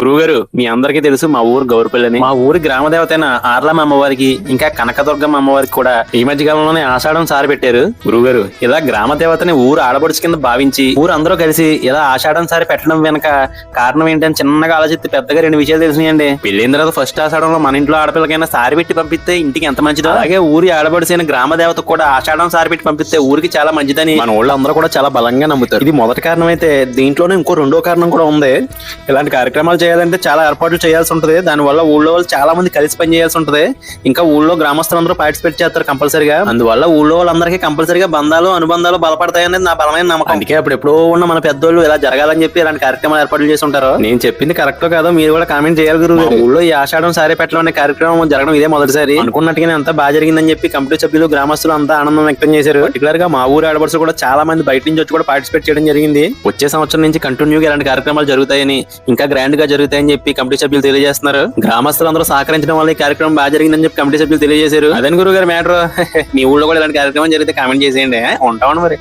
గురువుగారు మీ అందరికీ తెలుసు మా ఊరు గౌరపల్లి మా ఊరి గ్రామ దేవత అయిన ఆర్లమ్మ అమ్మవారికి ఇంకా కనకదుర్గమ్మ అమ్మవారికి కూడా ఈ మధ్య కాలంలోనే ఆషాఢం సారి పెట్టారు. గురువుగారు ఇలా గ్రామ దేవతని ఊరు ఆడబడుచు కింద భావించి ఊరు అందరూ కలిసి ఇలా ఆషాఢం సారి పెట్టడం వెనక కారణం ఏంటని చిన్నగా ఆలోచిస్తే పెద్దగా రెండు విషయాలు తెలిసినాయండి. పెళ్ళైన తర్వాత ఫస్ట్ ఆషాఢంలో మన ఇంట్లో ఆడపిల్లకైనా సారి పెట్టి పంపిస్తే ఇంటికి ఎంత మంచిదో. అలాగే ఊరి ఆడబడిసిన గ్రామ దేవత కూడా ఆషాఢం సారి పెట్టి పంపిస్తే ఊరికి చాలా మంచిదని మన ఊళ్ళో అందరూ కూడా చాలా బలంగా నమ్ముతారు. ఇది మొదటి కారణం అయితే దీంట్లోనే ఇంకో రెండో కారణం కూడా ఉంది. ఇలాంటి కార్యక్రమాలు చేయాలంటే చాలా ఏర్పాట్లు చేయాల్సి ఉంటుంది. దానివల్ల ఊళ్ళో వాళ్ళు చాలా మంది కలిసి పని చేయాల్సి ఉంటుంది. ఇంకా ఊళ్ళో గ్రామస్తులందరూ పార్టిసిపేట్ చేస్తారు కంపల్సరిగా. అందువల్ల ఊళ్ళో వాళ్ళందరికీ కంపల్సరిగా బంధాలు అనుబంధాలు బలపడతాయి అనేది నా బలమైన నమ్మకం. అందుకే అప్పుడు ఎప్పుడో ఉన్న మన పెద్దోళ్ళు ఇలా జరగాలని చెప్పి ఇలాంటి కార్యక్రమాలు ఏర్పాట్లు చేసి ఉంటారు. నేను చెప్పింది కరెక్ట్ కాదో మీరు కూడా కామెంట్ చేయాలి గారు. ఊళ్ళో ఈ ఆషాఢం సారే పెట్టడం అనే కార్యక్రమం జరగడం ఇదే మొదటిసారి. అనుకున్నట్టుగానే అంతా బాగా జరిగిందని చెప్పి కమిటీ సభ్యులు గ్రామస్తులు అంతా ఆనందం వ్యక్తం చేశారు. పర్టికులర్గా మా ఊరు ఆడపడుచు కూడా చాలా మంది బయట నుంచి వచ్చి కూడా పార్టిసిపేట్ చేయడం జరిగింది. వచ్చే సంవత్సరం నుంచి కంటిన్యూగా ఇలాంటి కార్యక్రమాలు జరుగుతాయని ఇంకా గ్రాండ్గా జరుగుతాయని చెప్పి కమిటీ సభ్యులు తెలియజేస్తున్నారు. గ్రామస్తులందరూ సహకరించడం వల్ల ఈ కార్యక్రమం బాగా జరిగిందని చెప్పి కమిటీ సభ్యులు తెలియజేశారు. అదని గురువు గారు మ్యాటర్? మీ ఊళ్ళో కూడా ఇలాంటి కార్యక్రమం జరిగితే కామెంట్ చేసేయండి. ఉంటామని మరి.